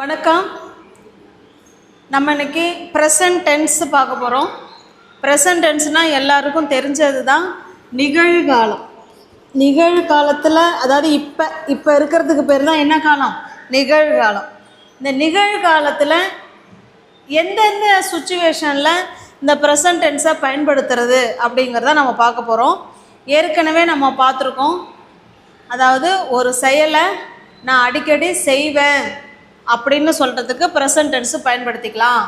வணக்கம். நம்ம இன்னைக்கு ப்ரெசன்ட் டென்ஸ் பார்க்க போகிறோம் ப்ரெசன்ட் டென்ஸ்னால் எல்லாருக்கும் தெரிஞ்சது தான் நிகழ்காலம். நிகழ்காலத்தில் அதாவது இப்போ இப்போ இருக்கிறதுக்கு பேர் தான் என்ன காலம்? நிகழ்காலம். இந்த நிகழ்காலத்தில் எந்தெந்த சுச்சுவேஷனில் இந்த ப்ரெசன்ட் டென்ஸை பயன்படுத்துறது அப்படிங்கிறத நம்ம பார்க்க போகிறோம் ஏற்கனவே நம்ம பார்த்துருக்கோம். அதாவது ஒரு செயலை நான் அடிக்கடி செய்வேன். அப்படின்னு சொல்கிறதுக்கு ப்ரெசன்ட் டென்ஸு பயன்படுத்திக்கலாம்.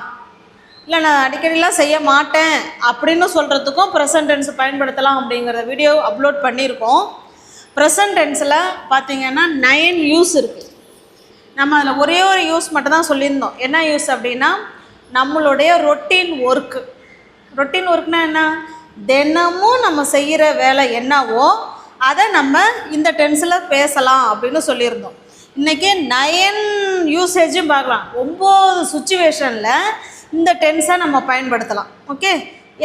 இல்லை நான் அடிக்கடிலாம் செய்ய மாட்டேன் அப்படின்னு சொல்கிறதுக்கும் ப்ரெசன்ட் டென்ஸ் பயன்படுத்தலாம் அப்படிங்கிறத வீடியோ அப்லோட் பண்ணியிருக்கோம். ப்ரெசன்ட் டென்ஸில் பார்த்தீங்கன்னா நயன் யூஸ் இருக்குது நம்ம அதில் ஒரே ஒரு யூஸ் மட்டும் தான் சொல்லியிருந்தோம். என்ன யூஸ் அப்படின்னா நம்மளுடைய ரொட்டீன் ஒர்க்கு ரொட்டீன் ஒர்க்னா என்ன? தினமும் நம்ம செய்கிற வேலை என்னவோ அதை நம்ம இந்த டென்ஸில் பேசலாம் அப்படின்னு சொல்லியிருந்தோம். இன்றைக்கி நயன் யூசேஜும் பார்க்கலாம். ஒம்பது சுச்சுவேஷனில் இந்த டென்ஸை நம்ம பயன்படுத்தலாம். ஓகே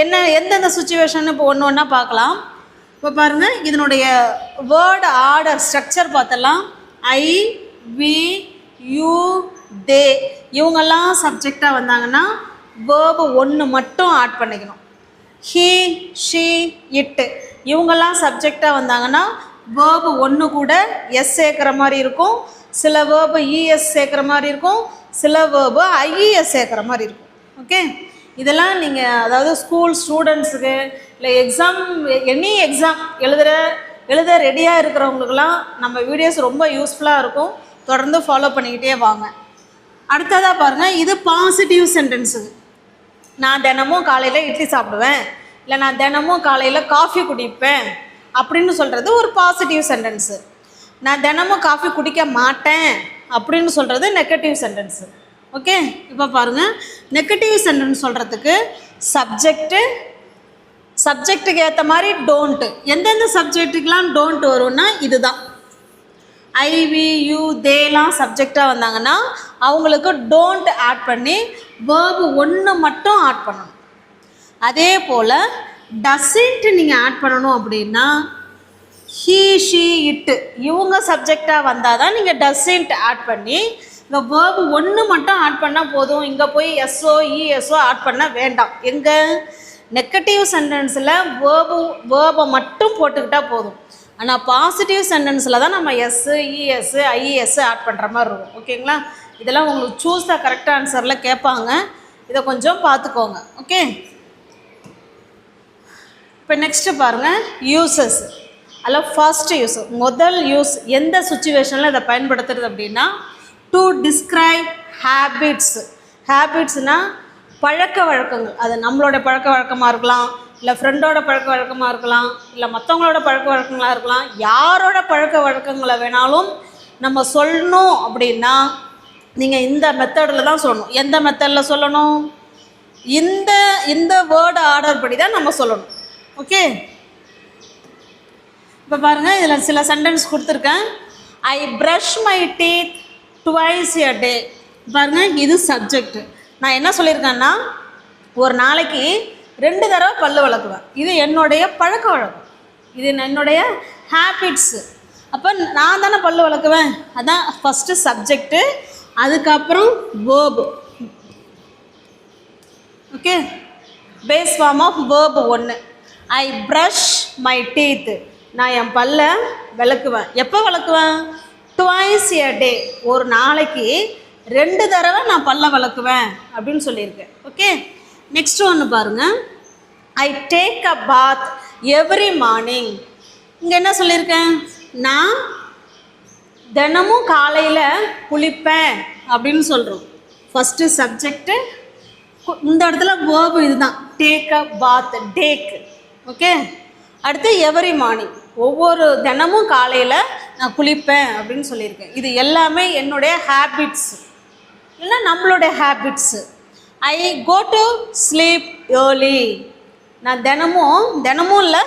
என்ன எந்தெந்த சுச்சுவேஷன் இப்போ ஒன்று ஒன்றா பார்க்கலாம். இப்போ பாருங்கள் இதனுடைய வேர்டு ஆர்டர் ஸ்ட்ரக்சர் பார்த்தலாம் ஐ வி யூ தே இவங்கெல்லாம் சப்ஜெக்டாக வந்தாங்கன்னா வேர்பு ஒன்று மட்டும் ஆட் பண்ணிக்கணும். ஹீ ஷீ இட்டு இவங்கெல்லாம் சப்ஜெக்டாக வந்தாங்கன்னா வேர்பு ஒன்று கூட எஸ் சேர்க்குற மாதிரி இருக்கும். சில வேர்பு இஎஸ் சேர்க்குற மாதிரி இருக்கும் சில வேர்பு ஐஇஎஸ் சேர்க்குற மாதிரி இருக்கும். ஓகே இதெல்லாம் நீங்கள் அதாவது ஸ்கூல் ஸ்டூடெண்ட்ஸுக்கு இல்லை எக்ஸாம் எனி எக்ஸாம் எழுதுகிற எழுத ரெடியாக இருக்கிறவங்களுக்கெல்லாம் நம்ம வீடியோஸ் ரொம்ப யூஸ்ஃபுல்லாக இருக்கும். தொடர்ந்து ஃபாலோ பண்ணிக்கிட்டே வாங்க. அடுத்ததாக பாருங்கள் இது பாசிட்டிவ் சென்டென்ஸு நான் தினமும் காலையில் இட்லி சாப்பிடுவேன் இல்லை நான் தினமும் காலையில் காஃபி குடிப்பேன் அப்படின்னு சொல்கிறது ஒரு பாசிட்டிவ் சென்டென்ஸு நான் தினமும் காஃபி குடிக்க மாட்டேன் அப்படின்னு சொல்கிறது நெகட்டிவ் சென்டென்ஸு ஓகே இப்போ பாருங்கள் நெகட்டிவ் சென்டென்ஸ் சொல்கிறதுக்கு சப்ஜெக்ட்டு சப்ஜெக்ட்டுக்கு ஏற்ற மாதிரி டோன்ட்டு எந்தெந்த சப்ஜெக்ட்டுக்கெலாம் டோன்ட் வரும்னா இதுதான். ஐவி யூ தேலாம் சப்ஜெக்டாக வந்தாங்கன்னா அவங்களுக்கு டோன்ட் ஆட் பண்ணி வேர்பு ஒன்று மட்டும் ஆட் பண்ணணும். அதே போல் டசன்ட் நீங்கள் ஆட் பண்ணணும் அப்படின்னா ஹீ ஷீ இட்டு இவங்க சப்ஜெக்டாக வந்தால் தான் நீங்கள் டசன்ட் ஆட் பண்ணி இந்த வேர்பு ஒன்று மட்டும் ஆட் பண்ணால் போதும். இங்கே போய் எஸ்ஓ இஎஸ்ஓ ஆட் பண்ண வேண்டாம். எங்கே? நெகட்டிவ் சென்டென்ஸில் வேர்பு வேர்பை மட்டும் போட்டுக்கிட்டால் போதும். ஆனால் பாசிட்டிவ் சென்டென்ஸில் தான் நம்ம எஸ்ஸு இஎஸ்ஸு ஐஇஎஸ்ஸு ஆட் பண்ணுற மாதிரி இருக்கும். ஓகேங்களா இதெல்லாம் உங்களுக்கு சூஸ் த கரெக்ட் ஆன்சரில் கேட்பாங்க இதை கொஞ்சம் பார்த்துக்கோங்க. ஓகே இப்போ நெக்ஸ்ட்டு பாருங்கள் யூசஸ் அதில் ஃபர்ஸ்ட் யூஸ் முதல் யூஸ் எந்த சுச்சுவேஷனில் இதை பயன்படுத்துறது அப்படின்னா டு டிஸ்கிரைப் ஹேபிட்ஸ் ஹேபிட்ஸ்னால் பழக்க வழக்கங்கள். அது நம்மளோட பழக்க வழக்கமாக இருக்கலாம் இல்லை ஃப்ரெண்டோட பழக்க வழக்கமாக இருக்கலாம் இல்லை மற்றவங்களோட பழக்க வழக்கங்களாக இருக்கலாம் யாரோட பழக்க வழக்கங்களை வேணாலும் நம்ம சொல்லணும் அப்படின்னா நீங்கள் இந்த மெத்தடில் தான் சொல்லணும். எந்த மெத்தடில் சொல்லணும்? இந்த இந்த வேர்டு ஆர்டர் படி தான் நம்ம சொல்லணும். ஓகே இப்போ பாருங்கள் இதில் சில சென்டென்ஸ் கொடுத்துருக்கேன். I brush my teeth twice a day பாருங்கள் இது சப்ஜெக்ட் நான் என்ன சொல்லியிருக்கேன்னா ஒரு நாளைக்கு ரெண்டு தடவை பல் வளர்க்குவேன். இது என்னுடைய பழக்க வழக்கம். இது என்னுடைய ஹேபிட்ஸு அப்போ நான் தானே பல்லு வளர்க்குவேன்? அதான் ஃபஸ்ட்டு சப்ஜெக்ட்டு அதுக்கப்புறம் verb okay base form of verb ஒன்று ஐ ப்ரஷ் மை டீத்து நான் என் பல்லை விளக்குவேன். எப்போ விளக்குவேன்? டுவாய்ஸ் எ டே ஒரு நாளைக்கு ரெண்டு தடவை நான் பல்ல விளக்குவேன் அப்படின்னு சொல்லியிருக்கேன் ஓகே நெக்ஸ்ட் ஒன்று பாருங்கள் I take a bath every morning இங்கே என்ன சொல்லியிருக்கேன்? நான் தினமும் காலையில் குளிப்பேன் அப்படின்னு சொல்கிறோம் ஃபஸ்ட்டு சப்ஜெக்ட்டு இந்த இடத்துல வேர்பு இதுதான். Take a bath take okay அடுத்து எவரி மார்னிங் ஒவ்வொரு தினமும் காலையில் நான் குளிப்பேன் அப்படின்னு சொல்லியிருக்கேன். இது எல்லாமே என்னுடைய ஹேபிட்ஸ் இல்லை நம்மளுடைய habits I go to sleep early நான் தினமும் தினமும் இல்லை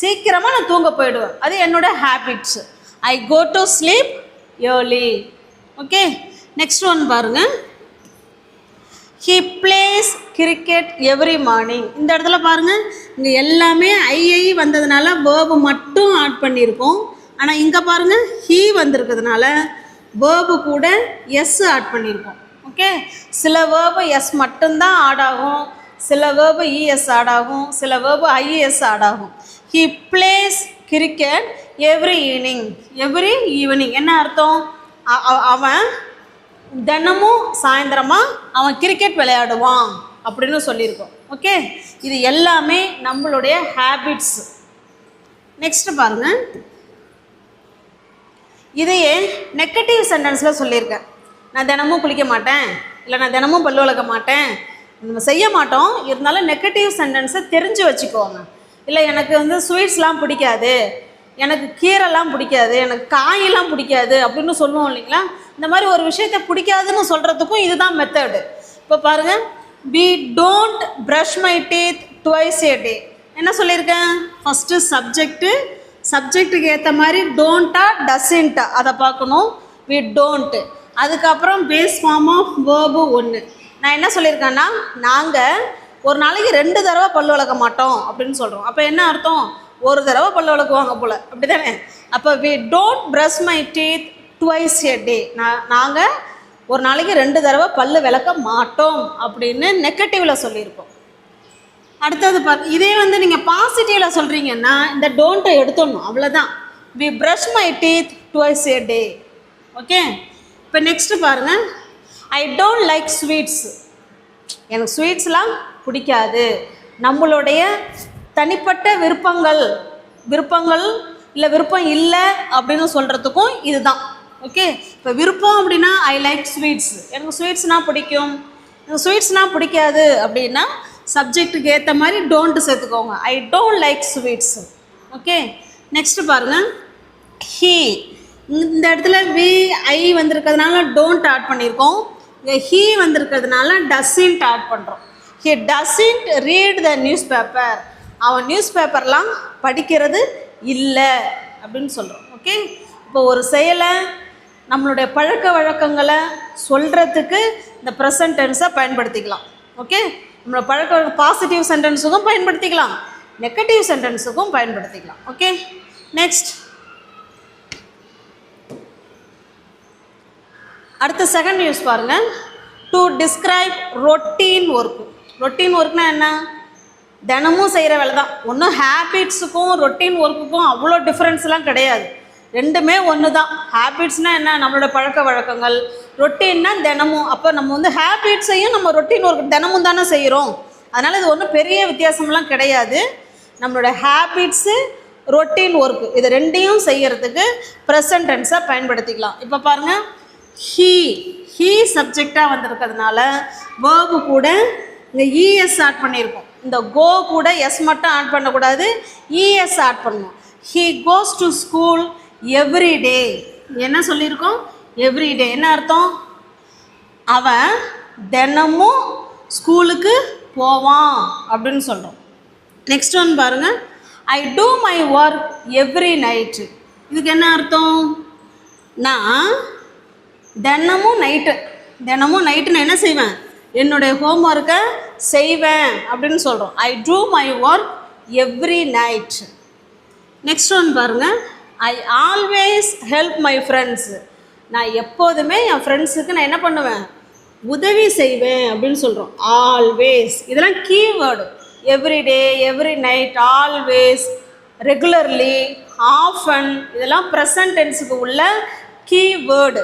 சீக்கிரமாக நான் தூங்க போயிடுவேன். அது என்னோட habits I go to sleep early okay next one பாருங்கள் he plays cricket every morning இந்த இடத்துல பாருங்கள் இங்கே எல்லாமே ஐஐ வந்ததுனால வேர்பு மட்டும் ஆட் பண்ணியிருக்கோம். ஆனால் இங்கே பாருங்கள் ஹீ வந்திருக்கிறதுனால வேர்பு கூட எஸ் ஆட் பண்ணியிருக்கோம். ஓகே சில வேர்பு எஸ் மட்டும்தான் ஆட் ஆகும். சில வேர்பு இஎஸ் ஆட் ஆகும். சில வேர்பு ஐஎஸ் ஆட் ஆகும். He plays cricket every evening every evening என்ன அர்த்தம்? அவன் தினமும் சாயந்தரமாக அவன் கிரிக்கெட் விளையாடுவான் அப்படின்னு சொல்லியிருக்கோம். ஓகே இது எல்லாமே நம்மளுடைய ஹேபிட்ஸ் நெக்ஸ்ட் பாருங்க. இதையே நெகட்டிவ் சென்டென்ஸில் சொல்லியிருக்கேன். நான் தினமும் குளிக்க மாட்டேன். இல்லை நான் தினமும் பல்லு வளர்க்க மாட்டேன். நம்ம செய்ய மாட்டோம். இருந்தாலும் நெகட்டிவ் சென்டென்ஸை தெரிஞ்சு வச்சுக்கோங்க. இல்லை எனக்கு வந்து ஸ்வீட்ஸ்லாம் பிடிக்காது. எனக்கு கீரைலாம் பிடிக்காது எனக்கு காயெல்லாம் பிடிக்காது அப்படின்னு சொல்லுவோம் இல்லைங்களா? இந்த மாதிரி ஒரு விஷயத்தை பிடிக்காதுன்னு சொல்கிறதுக்கும் இதுதான் மெத்தடு இப்போ பாருங்கள் we don't brush my teeth twice a day என்ன சொல்லியிருக்கேன்? ஃபஸ்ட்டு சப்ஜெக்ட்டு சப்ஜெக்ட்டுக்கு ஏற்ற மாதிரி டோன்ட்டா டசன்ட்டா அதை பார்க்கணும். வி டோன்ட்டு அதுக்கப்புறம் பேஸ் ஃபார்ம் ஆஃப் வேர்பு ஒன்று நான் என்ன சொல்லியிருக்கேன்னா நாங்கள் ஒரு நாளைக்கு ரெண்டு தடவை பல் வளர்க்க மாட்டோம் அப்படின்னு சொல்கிறோம் அப்போ என்ன அர்த்தம்? ஒரு தடவை பல்லு விளக்குவாங்க போல். அப்படி தானே அப்போ we don't brush my teeth twice a day நான் நாங்கள் ஒரு நாளைக்கு ரெண்டு தடவை பல் விளக்க மாட்டோம் அப்படின்னு நெகட்டிவில் சொல்லியிருக்கோம் அடுத்தது பார்த்து இதே வந்து நீங்கள் பாசிட்டிவில் சொல்கிறீங்கன்னா இந்த டோன்ட்டை எடுத்துடணும். அவ்வளோதான் we brush my teeth twice a day okay இப்போ நெக்ஸ்ட்டு பாருங்கள் ஐ டோன்ட் லைக் ஸ்வீட்ஸ் எனக்கு ஸ்வீட்ஸ்லாம் பிடிக்காது. நம்மளுடைய தனிப்பட்ட விருப்பங்கள். விருப்பங்கள் இல்லை விருப்பம் இல்லை அப்படின்னு சொல்கிறதுக்கும் இதுதான். ஓகே இப்போ விருப்பம் அப்படின்னா ஐ லைக் ஸ்வீட்ஸ் எனக்கு ஸ்வீட்ஸ்னால் பிடிக்கும். எனக்கு ஸ்வீட்ஸ்னால் பிடிக்காது அப்படின்னா சப்ஜெக்ட்டுக்கு ஏற்ற மாதிரி டோன்ட்டு சேர்த்துக்கோங்க. I don't like sweets okay next பாருங்கள் ஹீ இந்த இடத்துல வி ஐ வந்திருக்கிறதுனால டோன்ட் ஆட் பண்ணியிருக்கோம் இங்கே ஹீ வந்திருக்கிறதுனால டசின்ட் ஆட் பண்ணுறோம் he doesn't read the newspaper அவன் நியூஸ் பேப்பர்லாம் படிக்கிறது இல்லை அப்படின்னு சொல்கிறோம் ஓகே இப்போ ஒரு செயலை நம்மளுடைய பழக்க வழக்கங்களை சொல்கிறதுக்கு இந்த ப்ரெசன்ட் டென்ஸை பயன்படுத்திக்கலாம். ஓகே நம்மளோட பழக்க பாசிட்டிவ் சென்டென்ஸுக்கும் பயன்படுத்திக்கலாம். நெகட்டிவ் சென்டென்ஸுக்கும் பயன்படுத்திக்கலாம். ஓகே நெக்ஸ்ட் அடுத்த செகண்ட் நியூஸ் பாருங்கள் to describe routine work routine ஒர்க்னால் என்ன? தினமும் செய்கிற வேலை தான் ஒன்றும் ஹேபிட்ஸுக்கும் ரொட்டீன் ஒர்க்குக்கும் அவ்வளோ டிஃப்ரென்ஸ்லாம் கிடையாது. ரெண்டுமே ஒன்று தான் ஹேபிட்ஸ்னால் என்ன? நம்மளோட பழக்க வழக்கங்கள். ரொட்டீன்னா தினமும். அப்போ நம்ம வந்து ஹேபிட்ஸையும் நம்ம ரொட்டீன் ஒர்க் தினமும் தானே செய்கிறோம் அதனால் இது ஒன்றும் பெரிய வித்தியாசம்லாம் கிடையாது. நம்மளோட ஹேபிட்ஸு ரொட்டீன் ஒர்க் இது ரெண்டையும் செய்கிறதுக்கு ப்ரெசன்ட் டென்ஸை பயன்படுத்திக்கலாம். இப்போ பாருங்கள் ஹீ ஹீ சப்ஜெக்டாக வந்திருக்கிறதுனால வேர்பு கூட இங்கே இஎஸ் ஆட் பண்ணியிருக்கோம். இந்த கோ கூட எஸ் மட்டும் ஆட் பண்ணக்கூடாது இஎஸ் ஆட் பண்ணணும் he goes to school every day என்ன சொல்லியிருக்கோம்? எவ்ரி டே என்ன அர்த்தம்? அவன் தினமும் ஸ்கூலுக்கு போவான் அப்படின்னு சொல்கிறோம் நெக்ஸ்ட் ஒன் பாருங்கள் I do my work every night இதுக்கு என்ன அர்த்தம்? நான் தினமும் நைட்டு தினமும் நைட்டு நான் என்ன செய்வேன்? என்னுடைய ஹோம் ஒர்க்கை செய்வேன் அப்படின்னு சொல்கிறோம் I do my work every night next one பாருங்கள் I always help my friends நான் எப்போதுமே என் ஃப்ரெண்ட்ஸுக்கு நான் என்ன பண்ணுவேன்? உதவி செய்வேன் அப்படின்னு சொல்கிறோம் ஆல்வேஸ் இதெல்லாம் keyword everyday every night always regularly often இதெல்லாம் ப்ரெசன்ட் டென்ஸுக்கு உள்ள keyword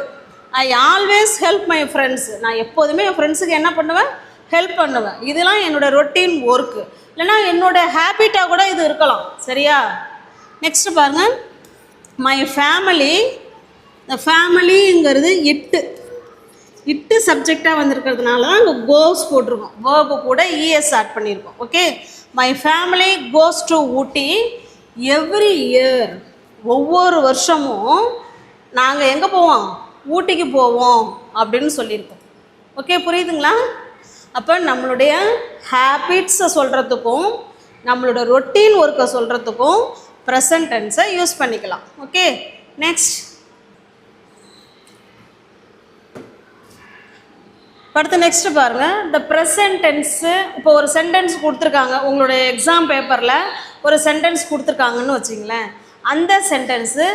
I always help my friends நான் எப்போதுமே என் ஃப்ரெண்ட்ஸுக்கு என்ன பண்ணுவேன்? ஹெல்ப் பண்ணுவேன். இதெல்லாம் என்னோட ரொட்டீன் ஒர்க்கு இல்லைன்னா என்னோட ஹேபிட்டாக கூட இது இருக்கலாம். சரியா? நெக்ஸ்ட் பாருங்க. மை ஃபேமிலி இந்த ஃபேமிலிங்கிறது இட்டு. இட்டு சப்ஜெக்டாக வந்திருக்கிறதுனால தான் அங்கே கோஸ் போட்டிருக்கோம். வேர்பு கூட இஎஸ் ஆட் பண்ணியிருக்கோம். Okay my family goes to Ooty every year ஒவ்வொரு வருஷமும் நாங்கள் எங்கே போவோம்? ஊட்டிக்கு போவோம் அப்படின்னு சொல்லியிருக்கோம். ஓகே புரியுதுங்களா? அப்போ நம்மளுடைய ஹேபிட்ஸை சொல்கிறதுக்கும் நம்மளோட ரொட்டீன் ஒர்க்கை சொல்கிறதுக்கும் ப்ரெசன்ட் டென்ஸை யூஸ் பண்ணிக்கலாம். ஓகே நெக்ஸ்ட் அடுத்து நெக்ஸ்ட் பாருங்கள் இந்த ப்ரெசன்ட் டென்ஸு இப்போ ஒரு சென்டென்ஸ் கொடுத்துருக்காங்க. உங்களுடைய எக்ஸாம் பேப்பரில் ஒரு சென்டென்ஸ் கொடுத்துருக்காங்கன்னு வச்சிங்களேன். அந்த சென்டென்ஸு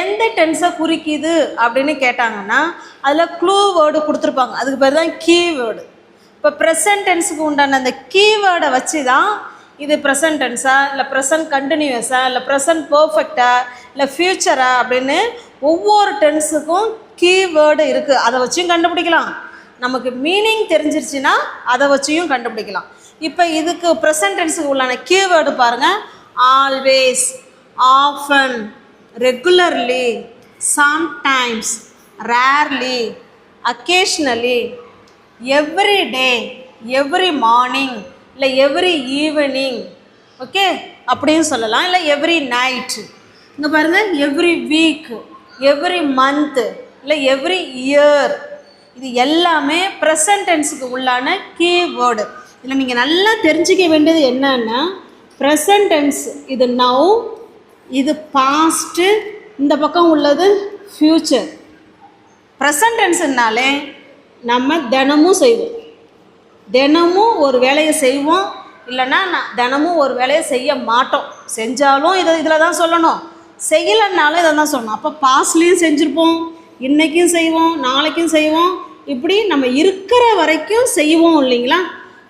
எந்த டென்ஸை குறிக்குது அப்படின்னு கேட்டாங்கன்னா அதில் க்ளூ வேர்டு கொடுத்துருப்பாங்க. அதுக்கு பேர் தான் கீவேர்டு இப்போ ப்ரெசன்ட் டென்ஸுக்கு உண்டான அந்த கீவேர்டை வச்சு தான் இது ப்ரெசன்ட் டென்ஸா இல்லை ப்ரெசன்ட் கண்டினியூஸா இல்லை ப்ரெசன்ட் பர்ஃபெக்டா இல்லை ஃப்யூச்சரா அப்படின்னு ஒவ்வொரு டென்ஸுக்கும் கீவேர்டு இருக்குது அதை வச்சும் கண்டுபிடிக்கலாம். நமக்கு மீனிங் தெரிஞ்சிருச்சுன்னா அதை வச்சியும் கண்டுபிடிக்கலாம். இப்போ இதுக்கு ப்ரெசன்ட் டென்ஸுக்கு உள்ளான கீவேர்டு பாருங்கள் always often regularly sometimes rarely occasionally every day every morning இல்லை எவ்ரி ஈவினிங் ஓகே அப்படின்னு சொல்லலாம். இல்லை எவ்ரி நைட்டு இங்கே பாருங்கள் எவ்ரி வீக் எவ்ரி மந்த்து இல்லை எவ்ரி இயர் இது எல்லாமே ப்ரெசன்டென்ஸுக்கு உள்ளான கீவேர்டு இதில் நீங்கள் நல்லா தெரிஞ்சுக்க வேண்டியது என்னன்னா ப்ரெசன்டென்ஸ் இது நவ் இது பாஸ்ட்டு இந்த பக்கம் உள்ளது ஃப்யூச்சர் ப்ரெசன்ட் டென்ஸ்னாலே நம்ம தினமும் செய்வோம். தினமும் ஒரு வேலையை செய்வோம். இல்லைன்னா நான் தினமும் ஒரு வேலையை செய்ய மாட்டோம். செஞ்சாலும் இதை இதில் தான் சொல்லணும். செய்யலைன்னாலும் இதை தான் சொல்லணும். அப்போ பாஸ்ட்லேயும் செஞ்சுருப்போம். இன்றைக்கும் செய்வோம். நாளைக்கும் செய்வோம். இப்படி நம்ம இருக்கிற வரைக்கும் செய்வோம் இல்லைங்களா?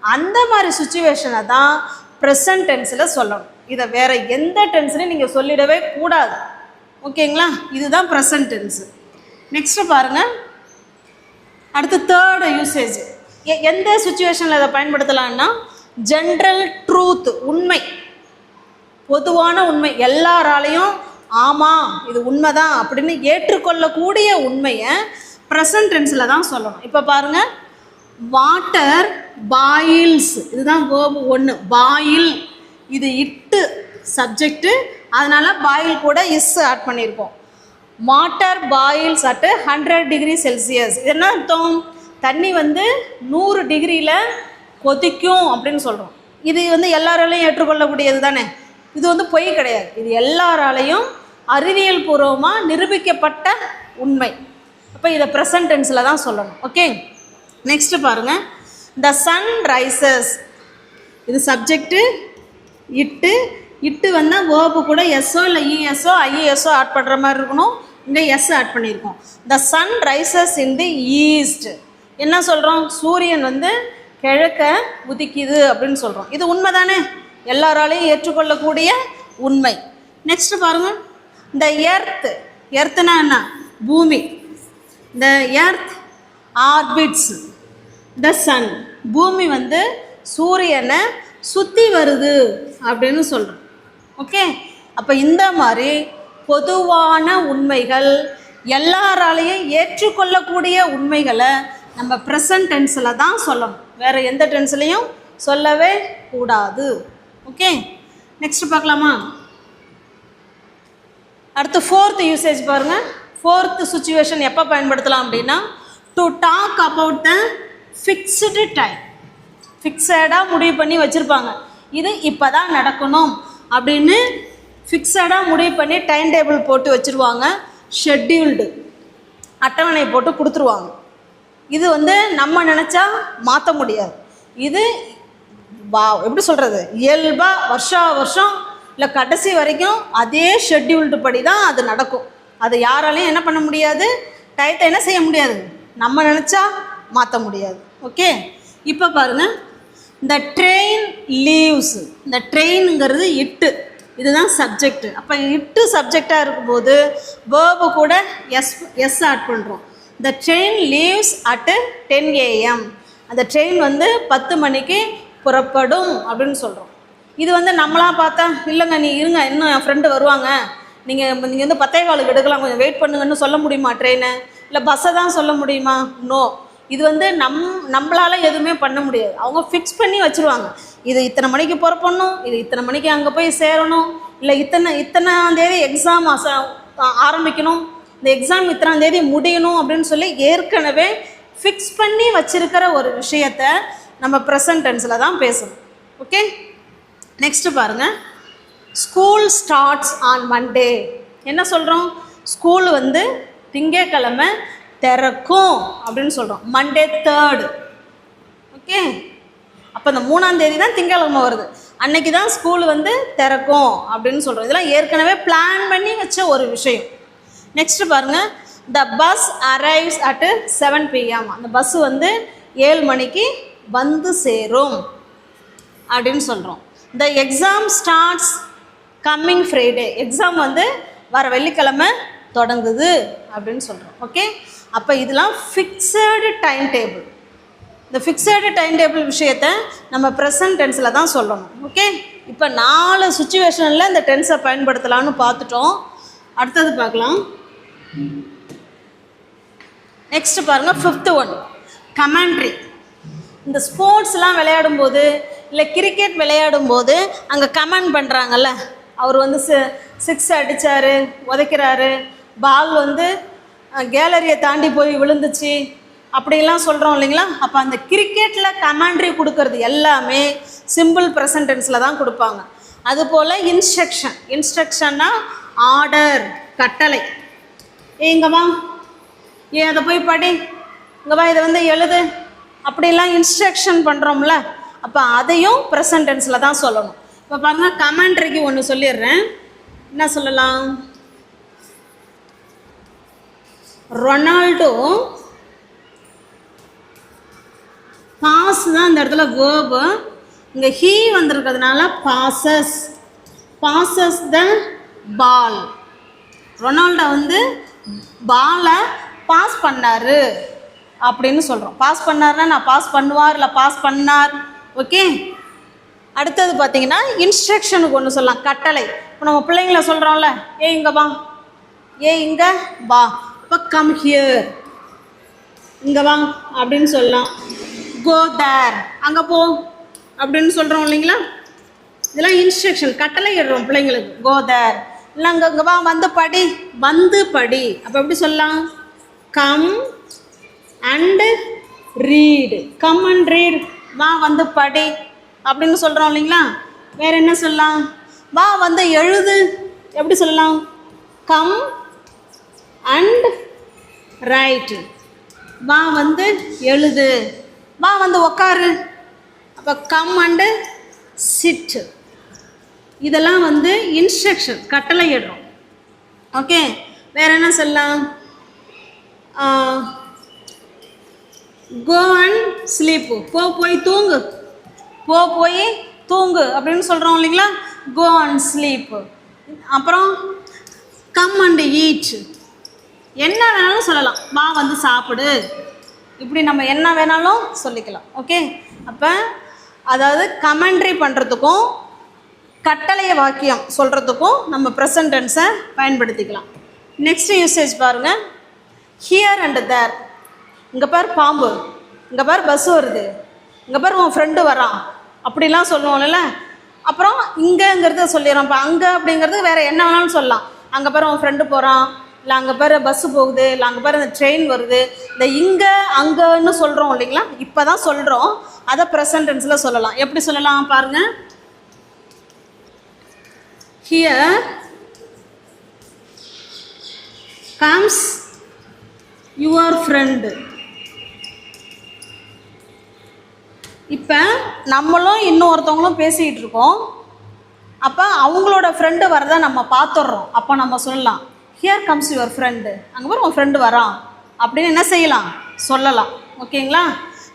அந்த மாதிரி சுச்சுவேஷனை தான் ப்ரெசன்ட் டென்ஸில் சொல்லணும். இதை வேறு எந்த டென்ஸ்லையும் நீங்கள் சொல்லிடவே கூடாது. ஓகேங்களா? இதுதான் ப்ரெசன்ட் டென்ஸு நெக்ஸ்ட்டு பாருங்கள் அடுத்து தேர்டு யூசேஜ் எந்த சுச்சுவேஷனில் இதை பயன்படுத்தலாம்னா ஜென்ரல் ட்ரூத் உண்மை. பொதுவான உண்மை. எல்லாராலையும் ஆமாம் இது உண்மை தான் அப்படின்னு ஏற்றுக்கொள்ளக்கூடிய உண்மையை ப்ரெசன்ட் டென்ஸில் தான் சொல்லணும். இப்போ பாருங்கள் வாட்டர் பாயில்ஸ் இதுதான் வேர்பு ஒன்று பாயில் இது இட்டு சப்ஜெக்ட்டு அதனால் பாயில் கூட இஸ் ஆட் பண்ணியிருக்கோம் water boils at hundred degree Celsius இது என்ன அர்த்தம்? தண்ணி வந்து நூறு டிகிரியில் கொதிக்கும் அப்படின்னு சொல்கிறோம் இது வந்து எல்லாராலையும் ஏற்றுக்கொள்ளக்கூடியது தானே? இது வந்து பொய் கிடையாது. இது எல்லாராலையும் அறிவியல் பூர்வமாக நிரூபிக்கப்பட்ட உண்மை. அப்போ இதை ப்ரெசன்ட் டென்ஸில் தான் சொல்லணும். ஓகே நெக்ஸ்ட்டு பாருங்கள் த சன் ரைசஸ் இது சப்ஜெக்ட்டு இட்டு இட்டு வந்தால் வேர்பு கூட எஸ்ஓ இல்லை இஎஸ்ஓ ஐஏஎஸ்ஓ ஆட் பண்ணுற மாதிரி இருக்கணும். இங்கே எஸ் ஆட் பண்ணியிருக்கோம். The sun rises in the east என்ன சொல்கிறோம் சூரியன் வந்து கிழக்க உதிக்குது அப்படின்னு சொல்கிறோம் இது உண்மை தானே எல்லாராலையும் ஏற்றுக்கொள்ளக்கூடிய உண்மை. நெக்ஸ்ட் பாருங்கள் இந்த எர்த் எர்த்துனா என்ன? பூமி. இந்த எர்த் ஆர்பிட்ஸ் த சன் பூமி வந்து சூரியனை சுற்றி வருது அப்படின்னு சொல்கிறோம் ஓகே அப்போ இந்த மாதிரி பொதுவான உண்மைகள் எல்லாராலையும் ஏற்றுக்கொள்ளக்கூடிய உண்மைகளை நம்ம ப்ரெசன்ட் டென்ஸில் தான் சொல்லணும். வேறு எந்த டென்ஸ்லையும் சொல்லவே கூடாது. ஓகே நெக்ஸ்ட் பார்க்கலாமா? அடுத்து ஃபோர்த் யூசேஜ் பாருங்கள் ஃபோர்த்து சுச்சுவேஷன் எப்போ பயன்படுத்தலாம் அப்படின்னா to talk about the fixed time ஃபிக்ஸடாக முடிவு பண்ணி வச்சுருப்பாங்க. இது இப்போ தான் நடக்கணும் அப்படின்னு ஃபிக்ஸடாக முடிவு பண்ணி டைம் டேபிள் போட்டு வச்சுருவாங்க. ஷெட்யூல்டு அட்டவணை போட்டு கொடுத்துருவாங்க. இது வந்து நம்ம நினச்சா மாற்ற முடியாது. இது வா எப்படி சொல்கிறது இயல்பாக வருஷா வருஷம் இல்லை கடைசி வரைக்கும் அதே ஷெட்யூல்டு படி தான் அது நடக்கும். அது யாராலையும் என்ன பண்ண முடியாது? டயத்தை என்ன செய்ய முடியாது? நம்ம நினச்சா மாற்ற முடியாது. ஓகே இப்போ பாருங்கள் இந்த ட்ரெயின் லீவ்ஸ் இந்த ட்ரெயினுங்கிறது இட்டு இதுதான் சப்ஜெக்ட் அப்போ இட்டு சப்ஜெக்டாக இருக்கும்போது வேர்பு கூட எஸ் எஸ் ஆட் பண்ணுறோம் இந்த train leaves at ten AM அந்த ட்ரெயின் வந்து பத்து மணிக்கு புறப்படும் அப்படின்னு சொல்கிறோம் இது வந்து நம்மளாக பார்த்தா இல்லைங்க நீ இருங்க இன்னும் என் ஃப்ரெண்டு வருவாங்க. நீங்கள் நீங்கள் வந்து பத்தே காலுக்கு எடுக்கலாம் கொஞ்சம் வெயிட் பண்ணுங்கன்னு சொல்ல முடியுமா ட்ரெயினை இல்லை பஸ்ஸை தான் சொல்ல முடியுமா? நோ இது வந்து நம் நம்மளால் எதுவுமே பண்ண முடியாது. அவங்க ஃபிக்ஸ் பண்ணி வச்சுருவாங்க. இது இத்தனை மணிக்கு புறப்படணும் இது இத்தனை மணிக்கு அங்கே போய் சேரணும் இல்லை இத்தனை இத்தனாம் தேதி எக்ஸாம் ஆரம்பிக்கணும் இந்த எக்ஸாம் இத்தனாம் தேதி முடியணும் அப்படின்னு சொல்லி ஏற்கனவே ஃபிக்ஸ் பண்ணி வச்சிருக்கிற ஒரு விஷயத்த நம்ம ப்ரெசன்ட் டென்ஸில் தான் பேசணும். ஓகே நெக்ஸ்ட்டு பாருங்கள் ஸ்கூல் ஸ்டார்ட்ஸ் ஆன் மண்டே என்ன சொல்கிறோம் ஸ்கூல் வந்து திங்கக்கிழமை திறக்கும் அப்படின்னு சொல்கிறோம் மண்டே தேர்டு ஓகே அப்போ இந்த மூணாம் தேதி தான் திங்கக்கிழமை வருது. அன்னைக்கு தான் ஸ்கூல் வந்து திறக்கும் அப்படின்னு சொல்கிறோம் இதெல்லாம் ஏற்கனவே பிளான் பண்ணி வச்ச ஒரு விஷயம். நெக்ஸ்ட் பாருங்க. The bus arrives at seven PM அந்த பஸ் வந்து ஏழு மணிக்கு வந்து சேரும் அப்படின்னு சொல்கிறோம் the exam starts coming Friday exam வந்து வர வெள்ளிக்கிழமை தொடங்குது அப்படின்னு சொல்கிறோம் ஓகே அப்போ இதெல்லாம் ஃபிக்ஸடு டைம் டேபிள் இந்த ஃபிக்ஸடு டைம் டேபிள் விஷயத்த நம்ம ப்ரெசன்ட் டென்ஸில் தான் சொல்லணும். ஓகே இப்போ நாலு சுச்சுவேஷனில் இந்த டென்ஸை பயன்படுத்தலாம்னு பார்த்துட்டோம். அடுத்தது பார்க்கலாம். நெக்ஸ்ட் பாருங்கள் ஃபிஃப்த்து ஒன் கமெண்ட்ரி இந்த ஸ்போர்ட்ஸ்லாம் விளையாடும்போது இல்லை கிரிக்கெட் விளையாடும்போது அங்கே கமெண்ட் பண்ணுறாங்கல்ல அவர் வந்து சிக்ஸ் அடித்தார் உதைக்கிறாரு. பால் வந்து கேலரியை தாண்டி போய் விழுந்துச்சு. அப்படிலாம் சொல்கிறோம் இல்லைங்களா? அப்போ அந்த கிரிக்கெட்டில் கமெண்ட்ரி கொடுக்கறது எல்லாமே சிம்பிள் ப்ரெசன்டென்ஸில் தான் கொடுப்பாங்க. அதுபோல் இன்ஸ்ட்ரக்ஷன் இன்ஸ்ட்ரக்ஷன்னா ஆர்டர் கட்டளை. ஏங்கம்மா ஏ ஏன் அதை போய் படி. இங்கேவா இதை வந்து எழுது. அப்படிலாம் இன்ஸ்ட்ரக்ஷன் பண்ணுறோம்ல அப்போ அதையும் ப்ரெசன்டென்ஸில் தான் சொல்லணும். இப்போ பாருங்க கமெண்ட்ரிக்கு ஒன்று சொல்லிடுறேன். என்ன சொல்லலாம்? ரொனால்டோ பாஸ் தான் இந்த இடத்துல வேர்பு இங்கே he வந்திருக்கிறதுனால passes passes the ball Ronaldo வந்து பாலை பாஸ் பண்ணார் அப்படின்னு சொல்கிறோம் பாஸ் பண்ணாருன்னா நான் பாஸ் பண்ணுவார் இல்லை பாஸ் பண்ணார்? ஓகே அடுத்தது பார்த்தீங்கன்னா இன்ஸ்ட்ரக்ஷனுக்கு ஒன்று சொல்லலாம். கட்டளை. இப்போ நம்ம பிள்ளைங்கள சொல்கிறோம்ல ஏ இங்கே வா. ஏ இங்கே வா. இப்போ கம் ஹியர் இங்கே வா அப்படின்னு சொல்லலாம். கோ தேர் அங்கே போ அப்படின்னு சொல்கிறோம் இல்லைங்களா? இதெல்லாம் இன்ஸ்ட்ரக்ஷன் கட்டளை இடுறோம் பிள்ளைங்களுக்கு. கோ தேர் இல்லை அங்கே இங்கே வா வந்து படி. வந்து படி. அப்போ எப்படி சொல்லலாம்? Come and read come and read வா வந்து படி. அப்படின்னு சொல்கிறோம் இல்லைங்களா? வேற என்ன சொல்லலாம்? வா வந்து எழுது. எப்படி சொல்லலாம்? கம் அண்ட் ரைட்டு வா வந்து எழுது. வா வந்து உக்காரு. அப்போ கம் அண்டு சிட்டு இதெல்லாம் வந்து இன்ஸ்ட்ரக்ஷன் கட்டளை இடுறோம் ஓகே வேற என்ன சொல்லலாம்? கோ அண்ட் ஸ்லீப்பு போ போய் தூங்கு. போ போய் தூங்கு. அப்படின்னு சொல்கிறோம் இல்லைங்களா? கோ அண்ட் ஸ்லீப்பு அப்புறம் கம் அண்டு ஈட் என்ன வேணாலும் சொல்லலாம். வா வந்து சாப்பிடு. இப்படி நம்ம என்ன வேணாலும் சொல்லிக்கலாம். ஓகே அப்போ அதாவது கமெண்ட்ரி பண்ணுறதுக்கும் கட்டளைய வாக்கியம் சொல்கிறதுக்கும் நம்ம ப்ரெசன்ட் டென்ஸை பயன்படுத்திக்கலாம். நெக்ஸ்ட் யூசேஜ் பாருங்கள் ஹியர் அண்ட் தேர் இங்கே பார் பாம்பு. இங்கே பார் பஸ் வருது. இங்கே பார் உன் ஃப்ரெண்டு வரான். அப்படிலாம் சொல்லுவோம்ல. அப்புறம் இங்கேங்கிறத சொல்லிடுறோம். இப்போ அங்கே அப்படிங்கிறது வேறு என்ன வேணாலும் சொல்லலாம். அங்கே பார் உன் ஃப்ரெண்டு போகிறான் இல்லை அங்கே பேர் பஸ்ஸு போகுது இல்லை அங்கே பேர் அந்த ட்ரெயின் வருது. இந்த இங்கே அங்கேன்னு சொல்கிறோம் இல்லைங்களா? இப்போ தான் சொல்கிறோம் அதை ப்ரெசன்டென்ஸில் சொல்லலாம். எப்படி சொல்லலாம் பாருங்கள் ஹியர் கம்ஸ் யுவர் ஃப்ரெண்டு இப்போ நம்மளும் இன்னொருத்தவங்களும் பேசிகிட்டு இருக்கோம். அப்போ அவங்களோட ஃப்ரெண்டு வரதை நம்ம பார்த்துட்றோம். அப்போ நம்ம சொல்லலாம். ஹியர் கம்ஸ் யுவர் ஃப்ரெண்டு அங்கே பாரு உன் ஃப்ரெண்டு வரான். அப்படின்னு என்ன செய்யலாம்? சொல்லலாம். ஓகேங்களா?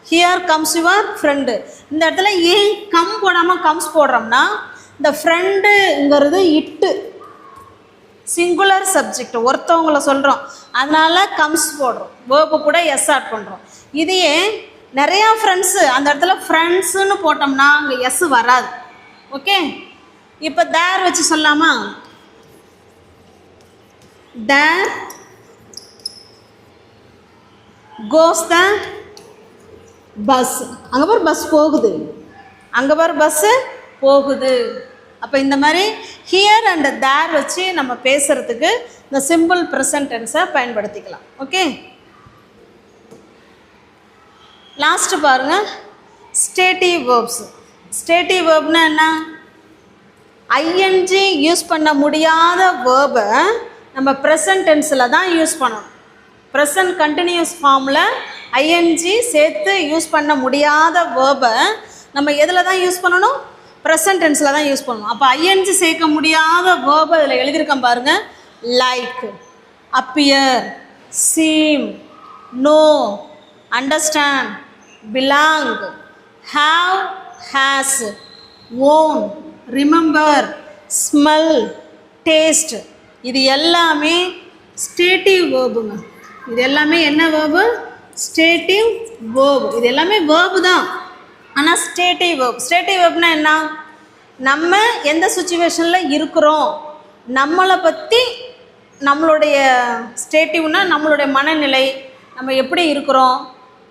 ஹியர் கம்ஸ் யுவர் ஃப்ரெண்டு இந்த இடத்துல ஏன் கம் போடாமல் கம்ஸ் போடுறோம்னா இந்த ஃப்ரெண்டுங்கிறது இட்டு சிங்குலர் சப்ஜெக்ட் ஒருத்தவங்கள சொல்கிறோம் அதனால் கம்ஸ் போடுறோம். வேர்பு கூட எஸ் ஆட் பண்ணுறோம் இதையே நிறையா ஃப்ரெண்ட்ஸு அந்த இடத்துல ஃப்ரெண்ட்ஸுன்னு போட்டோம்னா அங்கே எஸ் வராது. ஓகே இப்போ தேர் வச்சு சொல்லாமா தேர் கோஸ் த பஸ் அங்கே பாரு பஸ் போகுது. அங்கே பாரு பஸ்ஸு போகுது. அப்போ இந்த மாதிரி ஹியர் அண்ட் தேர் வச்சு நம்ம பேசுகிறதுக்கு இந்த சிம்பிள் ப்ரெசன்டென்ஸை பயன்படுத்திக்கலாம். ஓகே லாஸ்ட்டு பாருங்கள் ஸ்டேட்டிவ் வேர்ப்ஸ் ஸ்டேட்டிவ் வேர்ப்னா என்ன? ஐஎன்ஜி யூஸ் பண்ண முடியாத வேர்பை நம்ம ப்ரெசன்ட் டென்ஸில் தான் யூஸ் பண்ணணும். ப்ரெசன்ட் கண்டினியூஸ் ஃபார்மில் ஐஎன்ஜி சேர்த்து யூஸ் பண்ண முடியாத வேர்பை நம்ம எதில் தான் யூஸ் பண்ணணும்? ப்ரெசன்ட் டென்ஸில் தான் யூஸ் பண்ணணும். அப்போ ஐஎன்ஜி சேர்க்க முடியாத வேர்பை இதில் எழுதியிருக்கேன் பாருங்கள் like appear seem know understand belong have has own remember smell taste இது எல்லாமே ஸ்டேட்டிவ் வேர்புங்க இது எல்லாமே என்ன வேர்பு ஸ்டேட்டிவ் வேர்பு இது எல்லாமே வேர்பு தான். ஆனால் ஸ்டேட்டிவ் வேர்ப் ஸ்டேட்டிவ் வேர்ப்னா என்ன? நம்ம எந்த சுச்சுவேஷனில் இருக்கிறோம்? நம்மளை பற்றி நம்மளுடைய ஸ்டேட்டிவ்னா நம்மளுடைய மனநிலை. நம்ம எப்படி இருக்கிறோம்?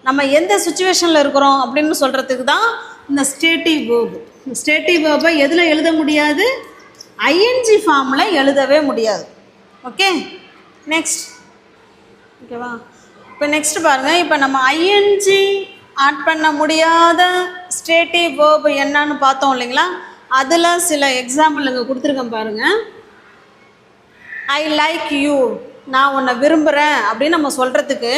நம்ம எந்த சுச்சுவேஷனில் இருக்கிறோம்? அப்படின்னு சொல்கிறதுக்கு தான் இந்த ஸ்டேட்டிவ் வேர்பு ஸ்டேட்டிவ் வேர்பை எதில் எழுத முடியாது? ஐஎன்ஜி ஃபார்மில் எழுதவே முடியாது. ஓகே நெக்ஸ்ட் ஓகேவா இப்போ நெக்ஸ்ட் பாருங்கள் இப்போ நம்ம ஐஎன்ஜி ஆட் பண்ண முடியாத ஸ்டேட்டிவ் வேர்பு என்னன்னு பார்த்தோம் இல்லைங்களா? அதில் சில எக்ஸாம்பிள் இங்கே கொடுத்துருக்கேன் பாருங்கள் ஐ லைக் யூ நான் உன்னை விரும்புகிறேன் அப்படின்னு நம்ம சொல்கிறதுக்கு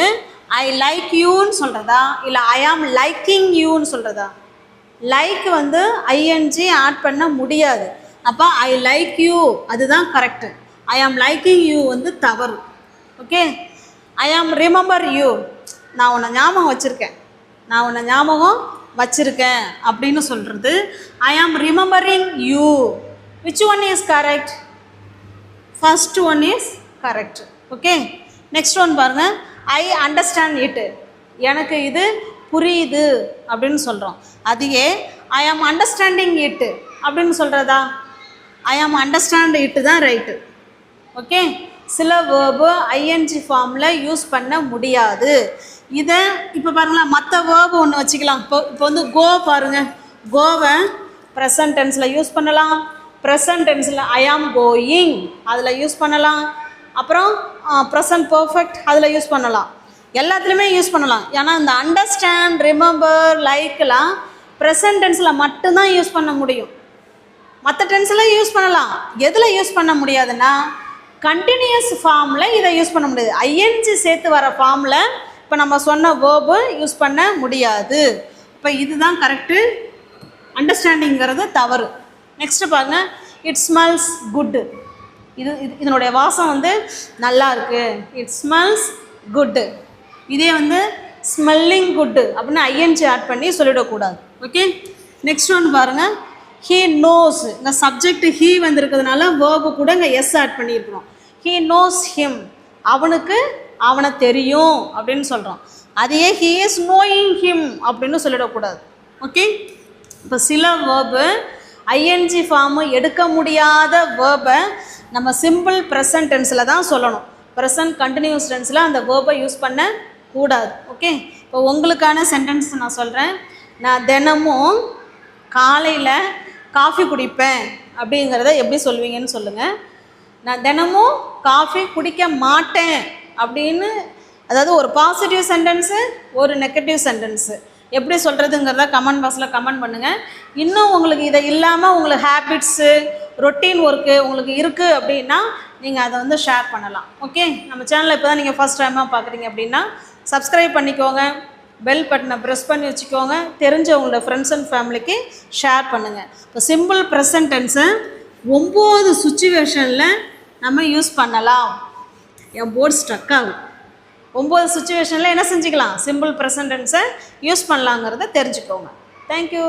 ஐ லைக் யூன்னு சொல்கிறதா இல்லை ஐ ஆம் லைக்கிங் யூன்னு சொல்கிறதா லைக் வந்து ஐஎன்ஜி ஆட் பண்ண முடியாது. அப்போ ஐ லைக் யூ அதுதான் correct I am liking you வந்து தவறு. ஓகே ஐ ஆம் ரிமெம்பர் யூ நான் உன்னை ஞாபகம் வச்சுருக்கேன். நான் உன்னை ஞாபகம் வச்சுருக்கேன். அப்படின்னு சொல்கிறது I am remembering you which one is correct first one is correct okay next one பாருங்கள் ஐ அண்டர்ஸ்டாண்ட் இட்டு எனக்கு இது புரியுது அப்படின்னு சொல்கிறோம் அதையே ஐ ஆம் அண்டர்ஸ்டாண்டிங் இட்டு அப்படின்னு சொல்கிறதா ஐ ஆம் அண்டர்ஸ்டாண்ட் இட்டு தான் ரைட்டு ஓகே சில வேர்பு ஐஎன்ஜி ஃபார்மில் யூஸ் பண்ண முடியாது. இதை இப்போ பாருங்களேன் மற்ற வேர்பு ஒன்று வச்சுக்கலாம். இப்போ இப்போ வந்து கோ பாருங்கள் கோவை ப்ரெசன்ட் டென்ஸில் யூஸ் பண்ணலாம். ப்ரெசன்ட் டென்ஸில் ஐ ஆம் கோயிங் அதில் யூஸ் பண்ணலாம். அப்புறம் ப்ரெசன்ட் பர்ஃபெக்ட் அதில் யூஸ் பண்ணலாம். எல்லாத்துலேயுமே யூஸ் பண்ணலாம். ஏன்னா இந்த அண்டர்ஸ்டாண்ட் ரிமெம்பர் லைக்கெலாம் ப்ரெசன்ட் டென்ஸில் மட்டும்தான் யூஸ் பண்ண முடியும். மற்ற டென்ஸ்லாம் யூஸ் பண்ணலாம். எதில் யூஸ் பண்ண முடியாதுன்னா கண்டினியூஸ் ஃபார்மில் இதை யூஸ் பண்ண முடியாது. ஐஎன்ஜி சேர்த்து வர ஃபார்மில் இப்போ நம்ம சொன்ன வேர்பு யூஸ் பண்ண முடியாது. இப்போ இதுதான் கரெக்டு அண்டர்ஸ்டாண்டிங்கிறது தவறு. நெக்ஸ்ட்டு பாருங்க. இட் ஸ்மெல்ஸ் குட்டு இது இது இதனுடைய வாசம் வந்து நல்லா இருக்குது இட் ஸ்மெல்ஸ் குட்டு இதே வந்து ஸ்மெல்லிங் குட்டு அப்படின்னு ஐஎன்ஜி ஆட் பண்ணி சொல்லிடக்கூடாது. ஓகே நெக்ஸ்ட் ஒன்று பாருங்கள் ஹீ நோஸ் இந்த சப்ஜெக்ட் ஹீ வந்திருக்கிறதுனால வேர்பு கூட இங்கே எஸ் ஆட் பண்ணியிருக்கிறோம். ஹீ நோஸ் ஹிம் அவனுக்கு அவனை தெரியும் அப்படின்னு சொல்கிறோம் அதையே ஹீ இஸ் நோயிங் ஹிம் அப்படின்னு சொல்லிடக்கூடாது. ஓகே இப்போ சில வேர்பு ஐஎன்ஜி ஃபார்மு எடுக்க முடியாத வேர்பை நம்ம சிம்பிள் ப்ரெசன்ட் டென்ஸில் தான் சொல்லணும். ப்ரெசன்ட் கண்டினியூஸ் டென்ஸில் அந்த வேர்பை யூஸ் பண்ண கூடாது. ஓகே இப்போ உங்களுக்கான சென்டென்ஸ் நான் சொல்கிறேன் நான் தினமும் காலையில் காஃபி குடிப்பேன் அப்படிங்கிறத எப்படி சொல்வீங்கன்னு சொல்லுங்கள் நான் தினமும் காஃபி குடிக்க மாட்டேன் அப்படின்னு அதாவது ஒரு பாசிட்டிவ் சென்டென்ஸு ஒரு நெகட்டிவ் சென்டென்ஸு எப்படி சொல்கிறதுங்கிறத கமெண்ட் பாக்ஸில் கமெண்ட் பண்ணுங்கள் இன்னும் உங்களுக்கு இதை இல்லாமல் உங்களுக்கு ஹேபிட்ஸு ரொட்டீன் ஒர்க்கு உங்களுக்கு இருக்குது அப்படின்னா நீங்கள் அதை வந்து ஷேர் பண்ணலாம். ஓகே நம்ம சேனலில் இப்போ தான் நீங்கள் ஃபஸ்ட் டைமாக பார்க்குறீங்க அப்படின்னா சப்ஸ்கிரைப் பண்ணிக்கோங்க. பெல் பட்டனை ப்ரெஸ் பண்ணி வச்சுக்கோங்க. தெரிஞ்சவங்களோட ஃப்ரெண்ட்ஸ் அண்ட் ஃபேமிலிக்கு ஷேர் பண்ணுங்கள் இப்போ சிம்பிள் ப்ரெசன்ட் டென்ஸை ஒம்பது சுச்சுவேஷனில் நம்ம யூஸ் பண்ணலாம். என் போர்டு ஸ்ட்ரக் ஆகும். ஒம்பது சுச்சுவேஷனில் என்ன செஞ்சுக்கலாம்? சிம்பிள் ப்ரெசன்ட் டென்ஸை யூஸ் பண்ணலாங்கிறத தெரிஞ்சுக்கோங்க. Thank you